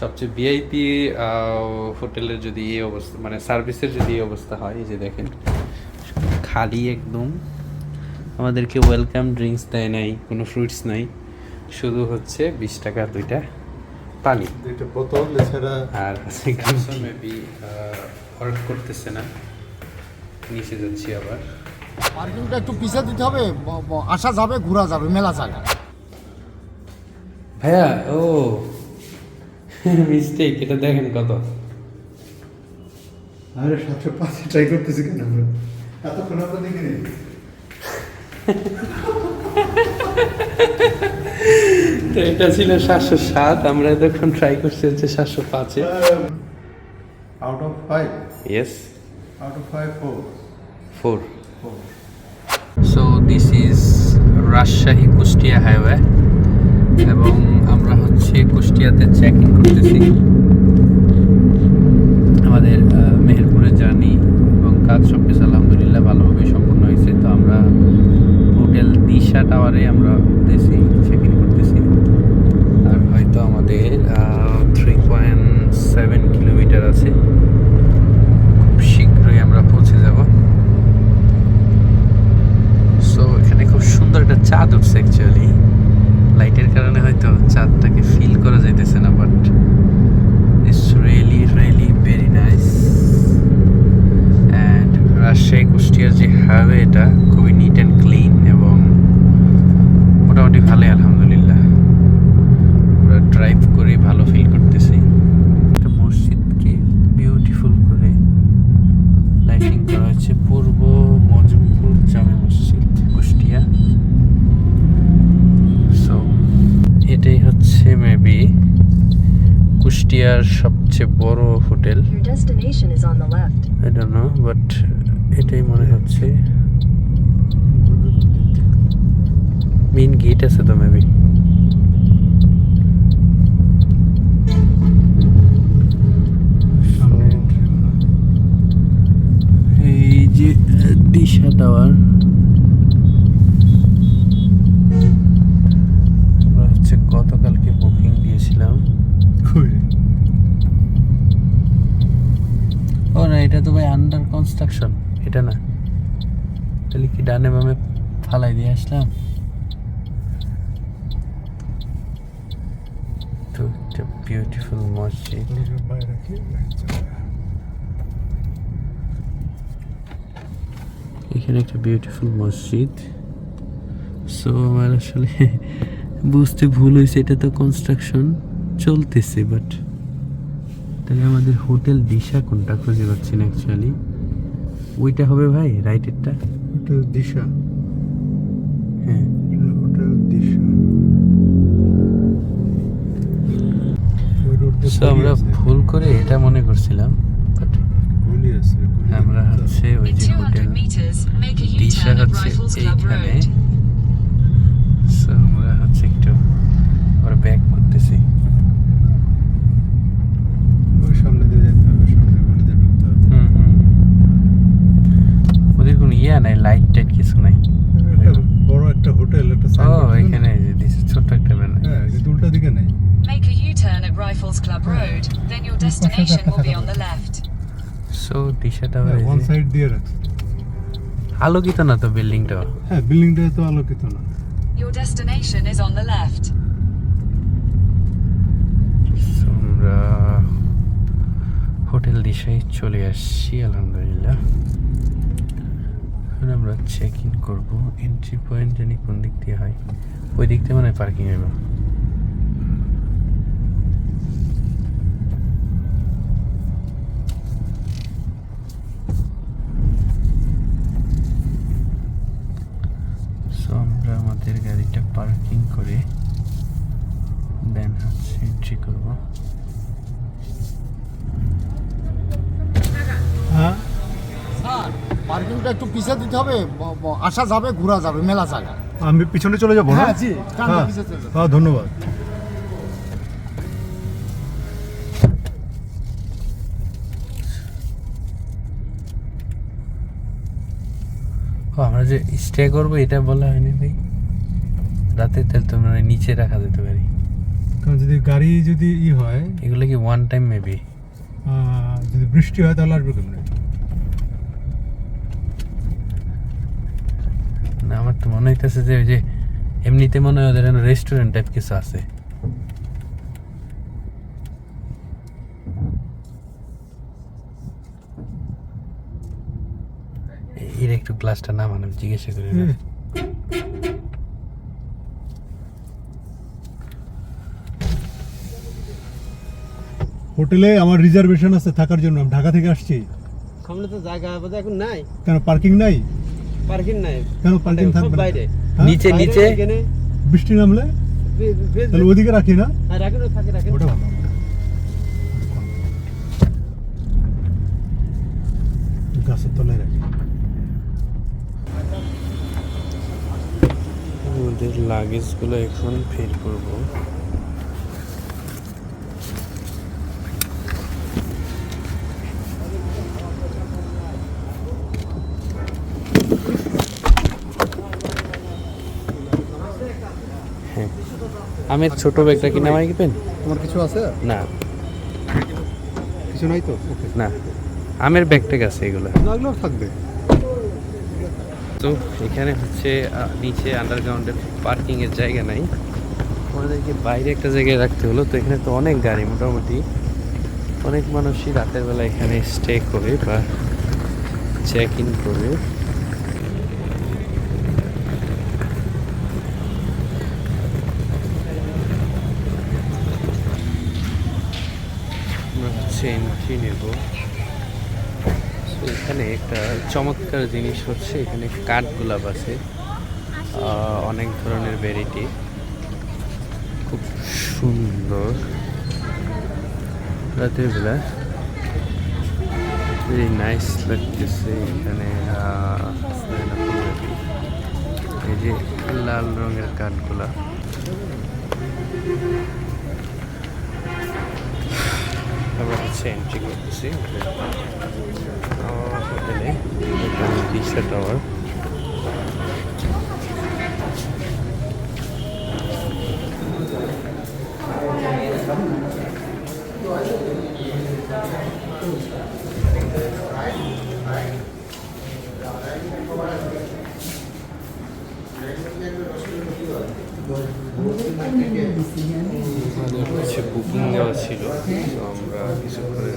সবচেয়ে ভিআইপি হোটেলের যদি এই অবস্থা মানে সার্ভিসের যদি এই অবস্থা হয় এই যে দেখেন খালি একদম। আমাদেরকে ওয়েলকাম ড্রিঙ্কস দেয় নাই কোনো ফ্রুটস নাই। শুধু হচ্ছে বিশ টাকা দুইটা পানি। দুইটা বোতল এছাড়া আর মেবি ওয়ার্ক করতেছে না। নিচে যাচ্ছি আবার। পার্কিংটা একটু পিছিয়ে দিতে হবে আসা যাবে ঘোরা যাবে মেলা জায়গা ভাইয়া ও মিস্টেক এটা দেখেন কত। আরে সাতশো পাঁচে ট্রাই করতেছি কেন আমরা? এতক্ষণ আমরা দেখিনি। তো এটা ছিল সাতশো সাত আমরা এতক্ষণ ট্রাই করছি হচ্ছে সাতশো পাঁচে। Out of five yes out of five four four so this is Rajshahi Kushtia highway এবং আমরা হচ্ছে কুষ্টিয়াতে চেক ইন করতেছি। আমাদের আহ, মেহেরপুরের জার্নি এবং কাজ সব কিছু আলহামদুলিল্লাহ ভালোভাবে সম্পূর্ণ হয়েছে। তো আমরা হোটেল দিশা টাওয়ারে আমরা উঠতেছি চেক ইন করতেছি। আর হয়তো আমাদের থ্রি পয়েন্ট সেভেন কিলোমিটার আছে। খুব শীঘ্রই আমরা পৌঁছে যাব। সো এখানে খুব সুন্দর একটা চাঁদ উঠছে অ্যাকচুয়ালি লাইটের কারণে হয়তো চাঁদটাকে ফিল করা যাইতেছে না but it's really really very nice and Rajshahi কুষ্টিয়ার যে হাইওয়ে এটা খুবই নিট অ্যান্ড ক্লিন এবং মোটামুটি ভালোই, আলহামদুলিল্লাহ। আমরা ড্রাইভ করে ভালো ফিল করতেছি। একটা মসজিদকে বিউটিফুল করে লাইটিং করা হয়েছে পূর্ব মজমপুর জামে মসজিদ কুষ্টিয়া সো এটাই হচ্ছে মেবি কুষ্টিয়ার সবচেয়ে বড় hotel. I don't know but এটাই মনে হচ্ছে। মেইন গেট আছে তো মেবি এই যে দিশা টাওয়ার আমরা হচ্ছে গতকালকে বুকিং দিয়েছিলাম ও না, এটা তো ভাই আন্ডার কনস্ট্রাকশন এটা না। তাহলে কি ডানে বামে ফালাই দিয়ে আসলাম? বিউটিফুল মসজিদ। এখানে একটা বিউটিফুল মসজিদ। সো আমার আসলে বুঝতে ভুল হয়েছে, এটা তো কনস্ট্রাকশন চলতেছে বাট তাহলে আমাদের হোটেল দিশা কোনটা খুঁজে পাচ্ছি না অ্যাকচুয়ালি ওইটা হবে ভাই রাইটেরটা হোটেল দিশা। হ্যাঁ। হোটেল দিশা। ওই সো আমরা ভুল করে এটা মনে করছিলাম বাট আমরা হচ্ছে ওই যে হোটেল দিশা হচ্ছে এইখানে। সো আমরা হচ্ছে একটু আবার ব্যাক করতেছি ওই সামনে দিয়ে যেতে হবে সামনে গুলি দিয়ে ঢুকতে হবে হুম হুম ওদের কোনো ইয়া নাই লাইট টাইট কিছু নাই একটা বড় একটা হোটেল একটা ও signboard ছিল না? এখানে এই যে দিছে ছোট্ট একটা ব্যানার হ্যাঁ কিন্তু উল্টা দিকে নেই Make a U-turn at Rifles Club Road, then your destination will be on the left. So দিশাটা one side দিয়ে রাখছে আলোকিত না তো বিল্ডিংটা? হ্যাঁ বিল্ডিংটা তো আলোকিত না। Your destination is on the left. আমরা হোটেল দিশায় চলে আসছি আলহামদুলিল্লাহ। এখন আমরা চেক ইন করব। এন্ট্রি পয়েন্ট জানি কোন দিক দিয়ে হয়? ওই দিক দিয়ে মানে পার্কিং হবে আমরা আমাদের গাড়িটা পার্কিং করে দেন হচ্ছে এন্ট্রি করব। হ্যাঁ? স্যার পার্কিংটা একটু পিছিয়ে দিতে হবে। আসা যাবে ঘোরা যাবে মেলা জায়গা। আমি পিছনে চলে যাব না? হ্যাঁ জি হ্যাঁ। পিছিয়ে চলে যাবে। হ্যাঁ ধন্যবাদ। যে স্টে করব এটা বলা হয়নি ভাই। রাতে তাহলে তোমরা নিচে রাখা যেতে পারি। কারণ যদি গাড়ি যদি ই হয় এগুলো কি ওয়ান টাইম মেবি যদি বৃষ্টি হয় তাহলে আসবে কেমনে? না আমার তো মনে হইতেছে যে ওই যে এমনিতে মনে হয় ওদের রেস্টুরেন্ট টাইপ কিছু আছে। এ- একটু গ্লাসটা না মানে জিজ্ঞাসা করি হোটেলে আমার রিজার্ভেশন আছে থাকার জন্য আমি ঢাকা থেকে আসছি। সামনে তো জায়গা বোধহয় এখন নাই। কেন পার্কিং নাই? পার্কিং নাই। কেন পার্কিং থাকবে বাইরে। হ্যাঁ? নিচে নিচে। বৃষ্টি নামলে? বে- বে- তাহলে ওদিকে রাখি না? হ্যাঁ, রাখেন থাকে রাখেন ওটা ভালো। লাগেজগুলো এখন ফিল করব। হ্যাঁ। আমের ছোট ব্যাগটা কি নামাই গেবেন তোমার কিছু আছে? না। কিছু নাই তো? না। আমের ব্যাগটা আছে এগুলো। থাকবে। তো এখানে হচ্ছে নিচে আন্ডারগ্রাউন্ডের পার্কিং এর জায়গা নাই। আমাদেরকে বাইরে একটা জায়গায় রাখতে হলো, তো এখানে তো অনেক গাড়ি মোটামুটি। অনেক মানুষই রাতের বেলা এখানে স্টে করে বা চেক ইন করে। হচ্ছে এন্ট্রি নেব। এখানে একটা চমৎকার জিনিস হচ্ছে এখানে কাঠগোলাপ আছে। আহ, অনেক ধরনের ভ্যারাইটি খুব সুন্দর। রাতের বেলা। ভেরি নাইস লাগতেছে এখানে এই যে লাল রঙের কাঠগোলাপ। আমরা হচ্ছে এন্ট্রি করতেছি। এখানে দিশা টাওয়ার হচ্ছে বুকিং দেওয়া ছিল তো আমরা কিছুক্ষণের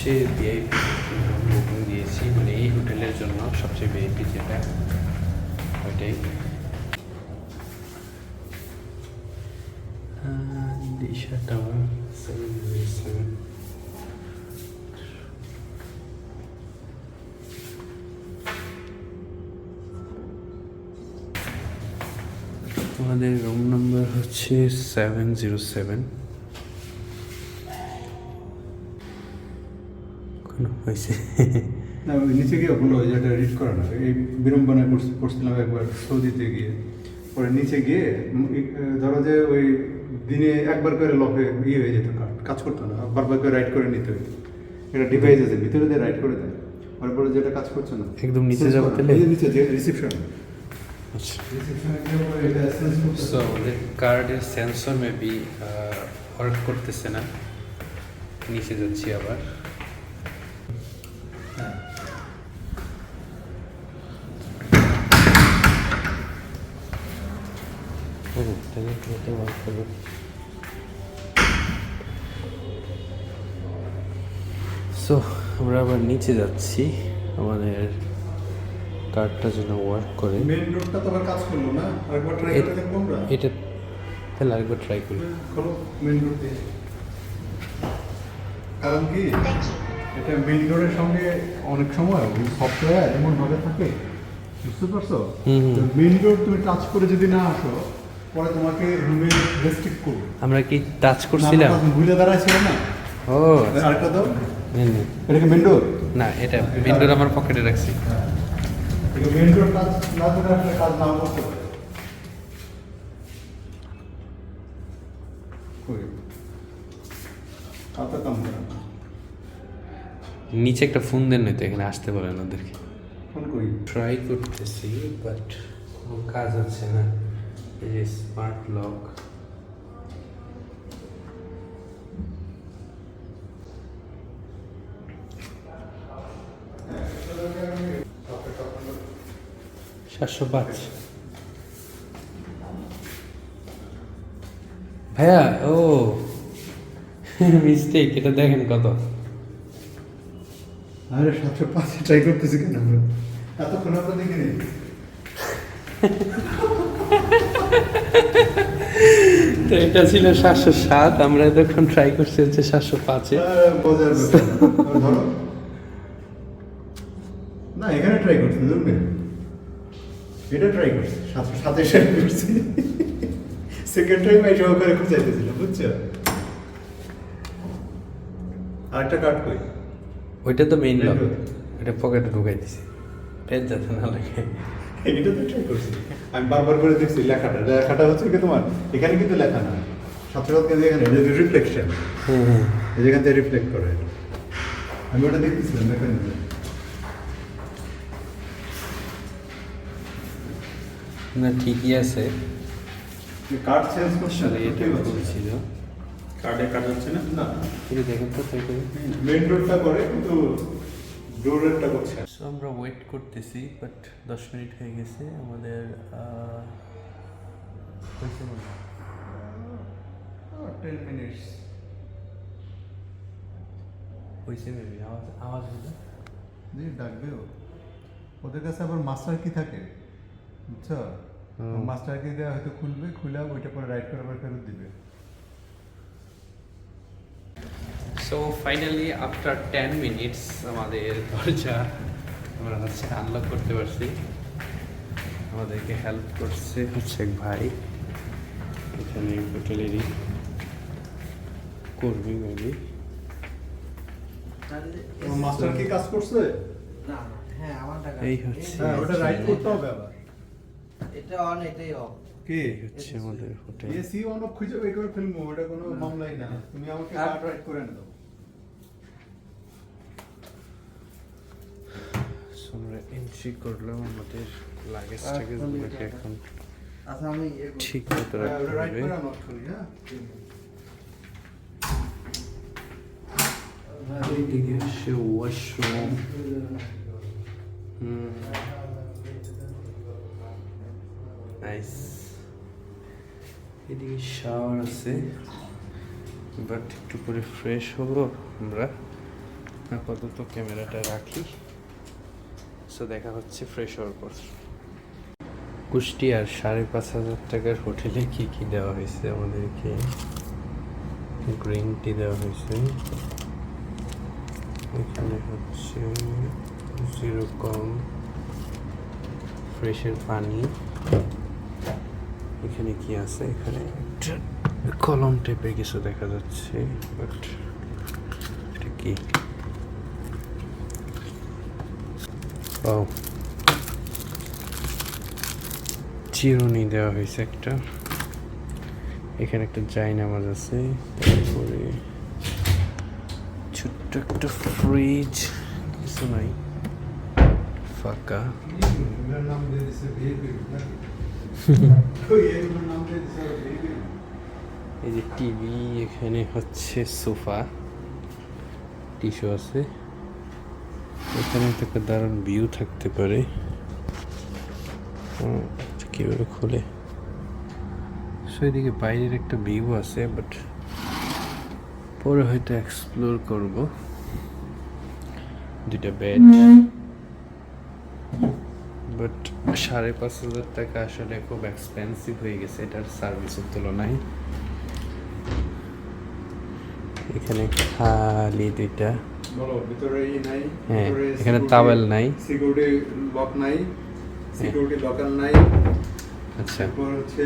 হচ্ছে ভিআইপি বুকিং দিয়েছি। মানে এই হোটেলের জন্য সবচেয়ে ভিআইপি যেটা, ওইটাই। দিশা টাওয়ার সেভেন সেভেন আমাদের রুম নাম্বার হচ্ছে সেভেন জিরো সেভেন হয়েছে না নিচে গিয়ে হয় যেটা রিড করে না। এই বিড়ম্বনায় করছি- করছিলাম একবার সৌদিতে গিয়ে। পরে নিচে গিয়ে ধরো যে ওই দিনে একবার করে লকে ইয়ে হয়ে যেত কাজ- কাজ করতো না বারবার করে রাইড করে নিতে হতো এটা ডিভাইস আছে ভিতরে দিয়ে রাইড করে দেয়। পরে যেটা কাজ করছে না। একদম নিচে যাব তাহলে? নিচে যে রিসেপশন আচ্ছা। সো আমাদের কার্ডের সেন্সর মেবি ওয়ার্ক করতেছে না। নিচে যাচ্ছি আবার। তাহলে এটা work করবে। সো আমরা আবার নিচে যাচ্ছি। আমাদের কার্ডটা যেন ওয়ার্ক করে। মেন রোডটা তো আবার কাজ করল না? আরেকবার ট্রাই করে দেখব আমরা? এটা তাহলে আরেকবার ট্রাই করি। খোলো মেন রোড দিয়ে। কারণ কি? এটা মেন রোডের সঙ্গে অনেক সময় সফটওয়্যার এমন ভাবে থাকে। বুঝতে পারছ। মেন রোড তুমি টাচ করে যদি না আসো পরে তোমাকে রুমে রেস্ট্রিক্ট করবে। আমরা কি টাচ করছিলাম? ভুলে দাঁড়াইছিল না। ও। আরেকটা দাও। এটা কি না এটা উইন্ডোর আমার পকেটে রাখছি। টাচ না করে কাজ নাও করতে না নিচে একটা ফোন দেন নয়তো এখানে আসতে বলেন ওদেরকে। ট্রাই করতেছি বাট কোনো কাজ হচ্ছে না। এই যে স্মার্ট লক সাতশো পাঁচ। ভাইয়া ও। মিস্টেক এটা দেখেন কত। আরে সাতশো পাঁচে ট্রাই করতেছি কেন আমরা? এতক্ষণ আমরা দেখিনি তো এটা ছিল সাতশো সাত আমরা এতক্ষণ ট্রাই করছি হচ্ছে সাতশো পাঁচে। না। এখানে ট্রাই করছি এটা ট্রাই করছি সাতশো ট্রাই করছি। সেকেন্ড টাইম এই সহকারে বুঝছ? আরেকটা কাট কই? ওইটা তো মেইন লক এটা পকেটে ঢুকাই দিছি পেন যাতে না লাগে। এটা তো ট্রাই করছি আমি বারবার করে দেখছি লেখাটা। লেখাটা হচ্ছে কি তোমার এখানে কিন্তু লেখা না সাথে সাথে এখানে রিফ্লেকশন যেখান থেকে রিফ্লেক্ট করে। আমি ওটা দেখতেছিলাম মেকানিজম না। ঠিকই আছে। কার্ড চেঞ্জ করছে আসলে এটা ভুল ছিল কার্ডে কাট হচ্ছে না? না। এটা দেখেন তো মেন রোডটা করে কিন্তু সো আমরা ওয়েট করতেছি বাট দশ মিনিট হয়ে গেছে। আমাদের হয়েছে মনে হয়। টেন মিনিটস হয়েছে মেবি আওয়াজ আওয়াজ হলো। ডাকবেও। ওদের কাছে আবার মাস্টার কি থাকে। বুঝছ? মাস্টার কি দেওয়া হয়তো খুলবে খুলে ওইটা পরে রাইট করে আবার ফেরত দিবে। So finally after ten minutes আমাদের দরজা আমরা হচ্ছে আনলক করতে পারছি। আমাদেরকে হেল্প করছে হচ্ছে এক ভাই। এখানে হোটেলেরই কর্মী মেবি মাস্টার কি কাজ করছে? না হ্যাঁ আমার এই হচ্ছে হ্যাঁ ওটা রাইট করতে হবে আবার। এটা অন এটাই অফ কি? হচ্ছে আমাদের হোটেল এসি অন অফ খুঁজে বের করে ফেলব ওটা কোনো মামলাই না। তুমি আমাকে কার্ড রাইট করে এনে দাও So, আমরা এন্ট্রি করলাম আমাদের লাগেজ টাগেজগুলোকে এখন আচ্ছা ঠিক মতো হ্যাঁ, রাখতে হবে। হ্যাঁ? হচ্ছে ওয়াশরুম নাইস এদিকে শাওয়ার আছে বাট একটু করে ফ্রেশ হব আমরা। আপাতত ক্যামেরাটা রাখি। সো দেখা হচ্ছে ফ্রেশ হওয়ার পর। কুষ্টিয়ার সাড়ে পাঁচ হাজার টাকার হোটেলে কি কি দেওয়া হয়েছে আমাদেরকে? গ্রিন টি দেওয়া হয়েছে। এখানে হচ্ছে জিরো কম, ফ্রেশের পানি। এখানে কি আছে? এখানে কলম টাইপের কিছু দেখা যাচ্ছে বাট এটা কি? ও চিরুনি দেওয়া হয়েছে একটা। এখানে একটা জায়নামাজ আছে। তারপরে ছোট্ট একটা ফ্রিজ কিছু নাই। ফাঁকা। এই যে টিভি এখানে হচ্ছে সোফা। টিস্যু আছে। এখানে একটা দারুণ ভিউ থাকতে পারে। কীভাবে খোলে? সো এদিকে বাইরের একটা ভিউ আছে বাট পরে হয়তো এক্সপ্লোর করব। দুইটা বেড বাট সাড়ে পাঁচ হাজার টাকা আসলে খুব এক্সপেন্সিভ হয়ে গেছে এটার সার্ভিসের তুলনায়। এখানে খালি দুইটা। বলো ভিতরে ই নাই হ্যাঁ, এখানে towel নাই। সিকিউরিটি লক নাই সিকিউরিটি লকার নাই। আচ্ছা। তারপর হচ্ছে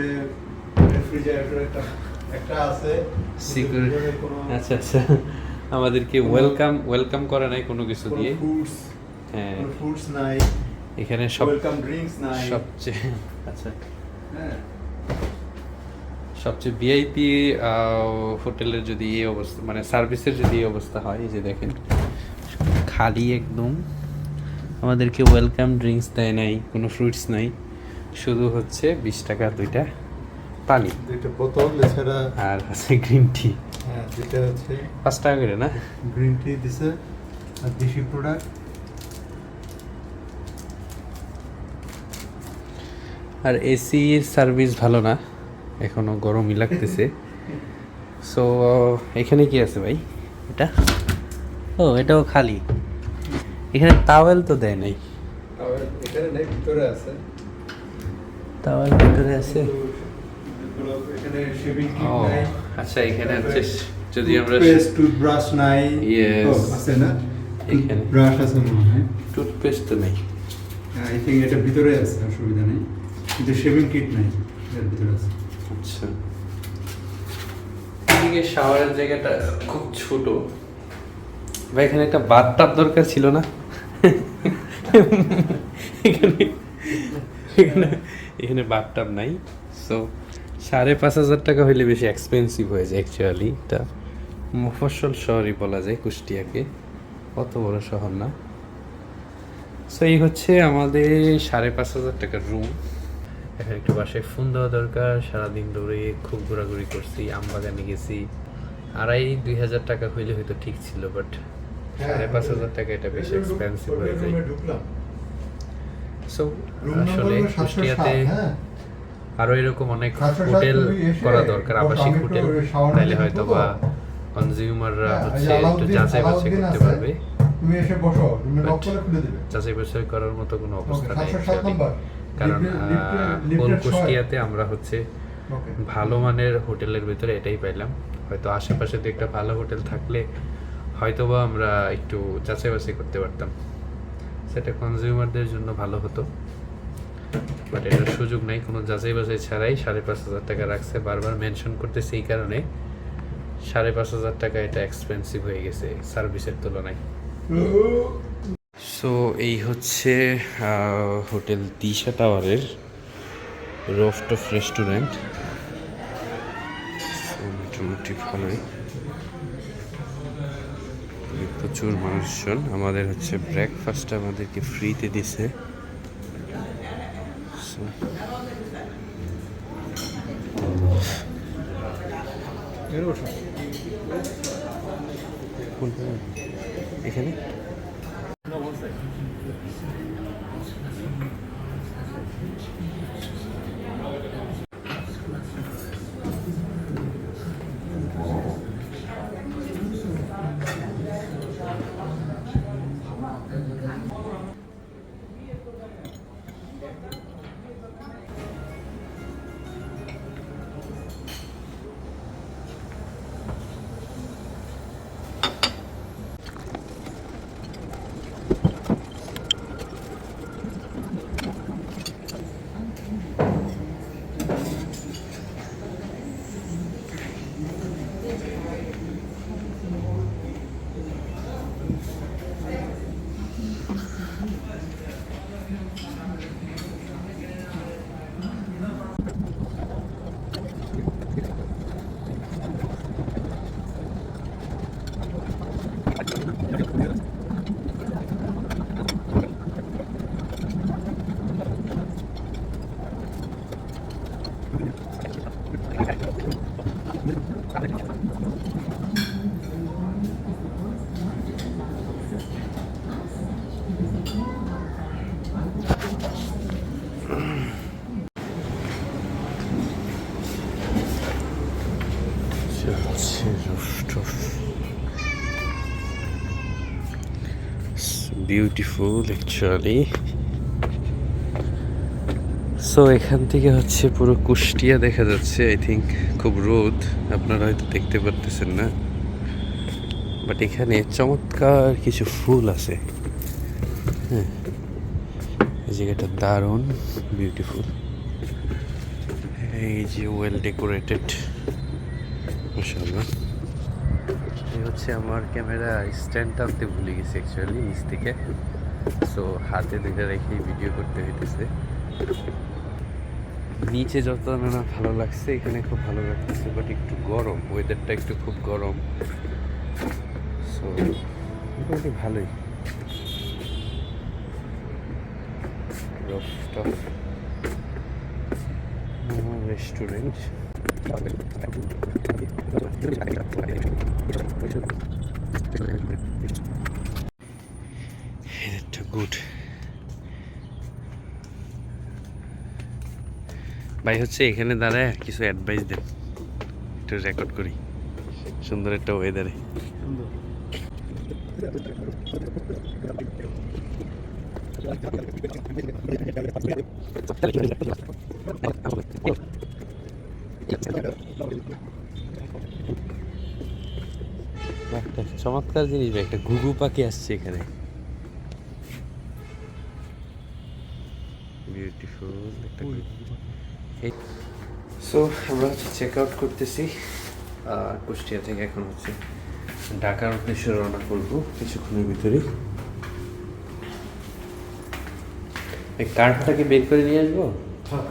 রেফ্রিজারেটর একটা একটা আছে। সিকিউরিটি আচ্ছা আচ্ছা। আমাদেরকে ওয়েলকাম ওয়েলকাম করে নাই কোনো কিছু দিয়ে। হ্যাঁ। ফুডস নাই। এখানে সব ওয়েলকাম ড্রিঙ্কস নাই। সবচেয়ে আচ্ছা। হ্যাঁ। সবচেয়ে ভিআইপি হোটেলের যদি এই অবস্থা মানে সার্ভিসের যদি এই অবস্থা হয় এই যে দেখেন খালি একদম। আমাদেরকে ওয়েলকাম ড্রিঙ্কস দেয় নাই কোনো ফ্রুটস নাই। শুধু হচ্ছে বিশ টাকা দুইটা পানি। দুইটা বোতল এছাড়া আর আছে গ্রিন টি হ্যাঁ যেটা হচ্ছে পাঁচ টাকা করে না? গ্রিন টি দিছে। আর দেশি প্রোডাক্ট আর এসির সার্ভিস ভালো না। এখনও গরমই লাগতেছে। সো এখানে কি আছে ভাই? এটা? ও এটাও খালি। এখানে টাওয়েল তো দেয় নাই। টাওয়েল ভিতরে আছে। ও আচ্ছা এখানে হচ্ছে যদি আমরা টুথব্রাশ নাই। আছে না? এখানে। ব্রাশ আছে মনে হয়। টুথপেস্ট তো নেই। আই থিঙ্ক এটা ভিতরে আছে অসুবিধা নেই। কিন্তু শেভিং কিট নাই এর ভিতরে আছে। আচ্ছা এদিকে শাওয়ারের জায়গাটা খুব ছোট। ভাই, এখানে একটা বাথটাব দরকার ছিল না? এখানে এখানে বাথটাব নাই। সো সাড়ে পাঁচ হাজার টাকা হইলে বেশি এক্সপেন্সিভ হয়ে যায় অ্যাকচুয়ালি এটা মফস্বল শহরই বলা যায়, কুষ্টিয়াকে। অত বড় শহর না। সো এই হচ্ছে আমাদের সাড়ে পাঁচ হাজার টাকার রুম এখন একটু বাসায় ফোন দেওয়া দরকার। সারাদিন ধরে খুব ঘোরাঘুরি করছি আমবাগানে গেছি। আড়াই দুই হাজার টাকা হইলে হয়তো ঠিক ছিল বাট সাড়ে পাঁচ হাজার টাকা এটা বেশি এক্সপেন্সিভ হয়ে যায়। সো আসলে কুষ্টিয়াতে হ্যাঁ। আরও এরকম অনেক হোটেল করা দরকার আবাসিক হোটেল তাইলে হয়তো বা কনজিউমাররা হ্যাঁ, হচ্ছে একটু যাচাই বাছাই করতে পারবে। তুমি এসে বসো তুমি লক করে খুলে দিবে। যাচাই বাছাই করার মতো কোনো অবস্থা নেই 707 actually। নাম্বার। কারণ ছয়। কুষ্টিয়াতে আমরা হচ্ছে ভালো মানের হোটেলের ভিতরে এটাই পাইলাম। হয়তো আশেপাশে তো একটা ভালো হোটেল থাকলে হয়তোবা আমরা একটু যাচাই বাছাই করতে পারতাম। সেটা কনজিউমারদের জন্য ভালো হতো। বাট এটার সুযোগ নাই কোনো যাচাই বাছাই ছাড়াই সাড়ে পাঁচ হাজার টাকা রাখছে। বারবার মেনশন করতেছে এই কারণে। সাড়ে পাঁচ হাজার টাকা এটা এক্সপেন্সিভ হয়ে গেছে সার্ভিসের তুলনায়। সো এই হচ্ছে হোটেল দিশা টাওয়ারের রোফট অফ রেস্টুরেন্ট। মোটামুটি ভালোই। প্রচুর মানুষজন। আমাদের হচ্ছে ব্রেকফাস্ট আমাদেরকে ফ্রিতে দিছে। এখানে হচ্ছে রুফটপ বিউটিফুল অ্যাকচুয়ালি সো এখান থেকে হচ্ছে পুরো কুষ্টিয়া দেখা যাচ্ছে আই থিঙ্ক খুব রোদ। আপনারা হয়তো দেখতে পারতেছেন না। বাট এখানে চমৎকার কিছু ফুল আছে। হ্যাঁ এই জায়গাটা দারুণ বিউটিফুল এই যে ওয়েল ডেকোরেটেড মাশাআল্লাহ। এই হচ্ছে আমার ক্যামেরা স্ট্যান্ড আনতে ভুলে গেছি অ্যাকচুয়ালি নিচ থেকে। সো হাতে ধরে রেখেই ভিডিও করতে হইতেছে। নিচে যত না ভালো লাগছে, এখানে খুব ভালো লাগতেছে বাট একটু গরম ওয়েদারটা একটু খুব গরম। সো মোটামুটি ভালোই। রেস্টুরেন্ট গুড ভাই হচ্ছে এখানে দাঁড়ায় কিছু অ্যাডভাইস দেন। একটু রেকর্ড করি। সুন্দর একটা ওয়েদারে একটা চমৎকার জিনিস ভাই একটা ঘুঘু পাখি আসছে এখানে। বিউটিফুল একটা সো আমরা হচ্ছে চেক আউট করতেছি কুষ্টিয়া থেকে এখন হচ্ছে ঢাকার উদ্দেশ্যে রওনা করব কিছুক্ষণের ভিতরে। এই কার্ডটাকে বের করে নিয়ে আসব? হ্যাঁ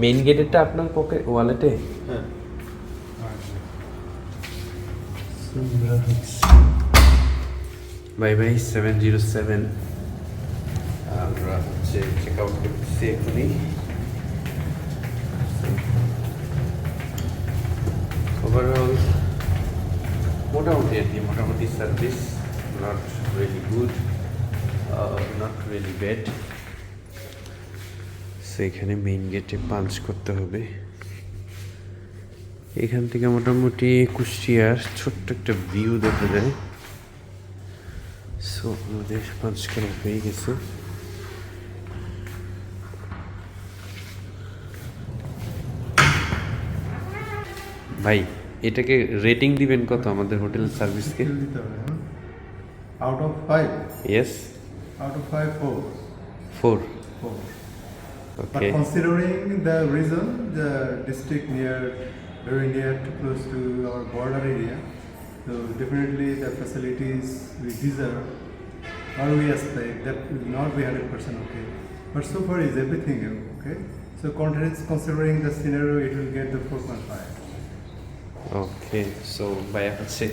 মেইন গেটেরটা আপনার পকেট ওয়ালেটে হ্যাঁ। Bye bye seven zero seven আমরা হচ্ছে চেক আউট করতেছি এখনই ওভারঅল মোটামুটি আর কি মোটামুটি service not really good not really bad সেখানে মেইন গেটে পাঞ্চ করতে হবে। এখান থেকে মোটামুটি কুষ্টিয়ার ছোট্ট একটা ভিউ দেখা যায়। সো আমাদের পাঁচ করা হয়ে গেছে। ভাই এটাকে রেটিং দিবেন কত আমাদের হোটেল সার্ভিসকে? দিতে হবে out of five yes out of five four four four But considering the reason, the district near, very near to close to our border area, so definitely the facilities we deserve or we expect that will not be hundred percent okay. But so far is everything okay. So considering- considering the scenario, it will get the four point five. Okay so ভাইয়া হচ্ছে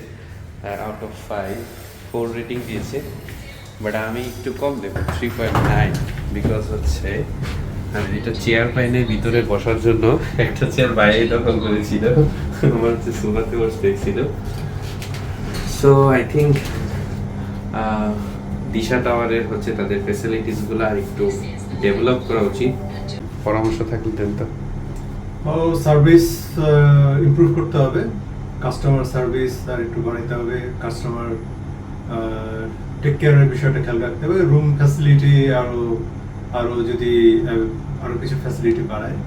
out of five four rating দিয়েছে but আমি একটু কম দেবো three point nine because হচ্ছে আমি এটা chair পাইনি, ভিতরে বসার জন্য। একটা চেয়ার বাইরে দখল করেছিল। আমার হচ্ছে সোফাতে বসতে ছিল সো আই থিঙ্ক দিশা টাওয়ারের হচ্ছে তাদের ফেসিলিটিসগুলো আর একটু ডেভেলপ করা উচিত। পরামর্শ থাকলে দেন তো। সার্ভিস ইমপ্রুভ করতে হবে। কাস্টমার সার্ভিস আর একটু বাড়াইতে হবে। কাস্টমার টেক কেয়ারের বিষয়টা খেয়াল রাখতে হবে। রুম ফ্যাসিলিটি আরও আরও যদি আরও কিছু ফ্যাসিলিটি বাড়ায়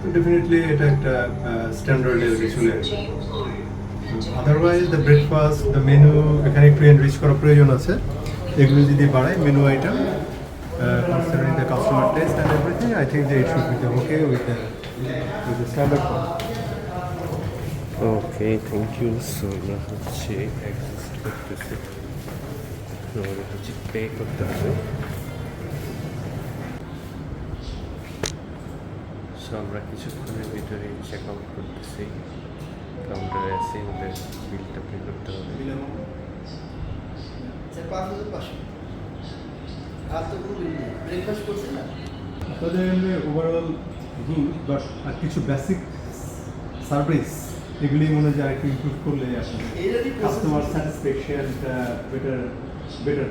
তো ডেফিনেটলি এটা একটা স্ট্যান্ডার্ড লেভেলে চলে আসবে। Otherwise the breakfast the menu এখানে একটু এনরিচ করার প্রয়োজন আছে। এগুলো যদি বাড়ায় menu item considering the customer taste and everything, I think they should be okay with the with the standard one. Okay thank you so আমরা হচ্ছে অ্যাডজাস্ট করতেছি হচ্ছে পে করতে হবে। সো আমরা কিছুক্ষণের ভিতরে চেক আউট করতেছি। কাউন্টারে আছি আমাদের বিলটা পে করতে হবে। তাদের ওভারঅল বাট আর কিছু বেসিক সার্ভিস এগুলি মনে হয় আর একটু ইমপ্রুভ করলে আসলে কাস্টমার স্যাটিসফ্যাকশন বেটার বেটার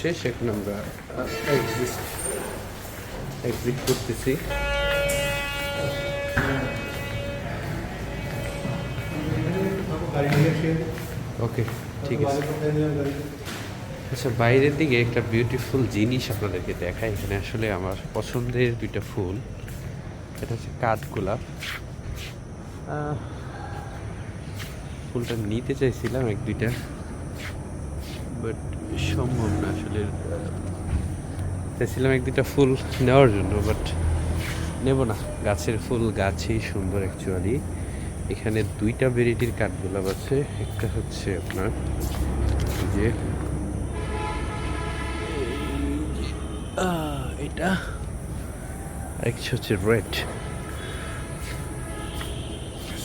শেষ এখন আমরা এক্সিট করতেছি। ওকে ঠিক আছে। আচ্ছা বাইরের দিকে একটা বিউটিফুল জিনিস আপনাদেরকে দেখাই। এখানে আসলে আমার পছন্দের দুইটা ফুল। এটা হচ্ছে কাঠগোলাপ আহ, ফুলটা নিতে চাইছিলাম এক দুইটা। বাট সম্ভব না আসলে। চাইছিলাম এক দুইটা ফুল নেওয়ার জন্য, বাট নেব না। গাছের ফুল, গাছেই সুন্দর অ্যাকচুয়ালি এখানে দুইটা ভেরাইটির কাঠগোলাপ আছে। একটা হচ্ছে আপনার যে এটা। আরেকটা হচ্ছে red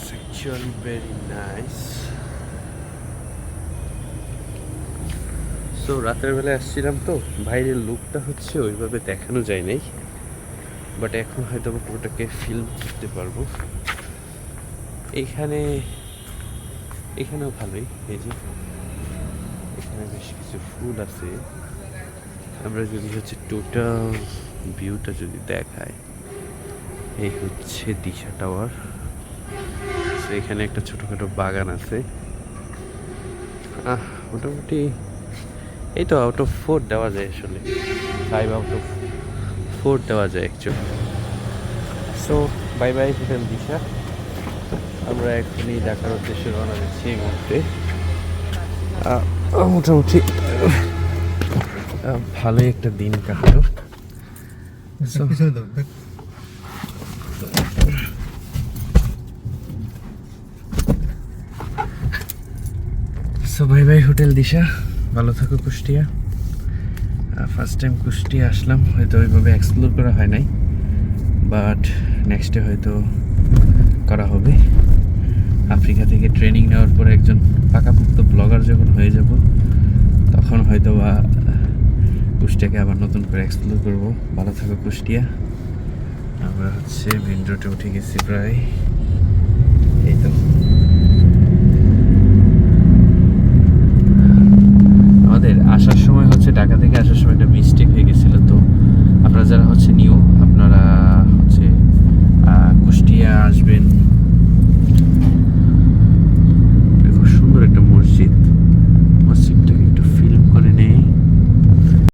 actually very nice so রাতের বেলায় আসছিলাম তো, বাইরের লুকটা হচ্ছে ওইভাবে দেখানো যায় নাই বাট এখন হয়তো পুরোটাকে ফিল্ম করতে পারব। এখানে, এখানেও ভালোই, এই যে। এখানে বেশ কিছু ফুল আছে। আমরা যদি হচ্ছে টোটাল ভিউটা যদি দেখাই, এই হচ্ছে দিশা টাওয়ার এখানে একটা ছোটোখাটো বাগান আছে। আহ, মোটামুটি এই তো আউট অফ ফোর দেওয়া যায় আসলে ফাইভ আউট অফ ফোর দেওয়া যায় actually so bye bye hotel Disha আমরা এখনই ঢাকার উদ্দেশ্যে রওনা দিচ্ছি এই মুহূর্তে। মোটামুটি। ভালোই একটা দিন কাটলো। So bye bye hotel Disha. ভালো থাকো কুষ্টিয়া। ফার্স্ট টাইম কুষ্টিয়া আসলাম, হয়তো ওইভাবে এক্সপ্লোর করা হয় নাই বাট নেক্সটে হয়তো করা হবে। আফ্রিকা থেকে ট্রেনিং নেওয়ার পরে একজন পাকাপুক্ত ব্লগার যখন হয়ে যাব, তখন হয়তো বা কুষ্টিয়াকে আবার নতুন করে এক্সপ্লোর করব। ভালো থাকো কুষ্টিয়া। আমরা হচ্ছে রোডে উঠে গেছি প্রায়। এই তো।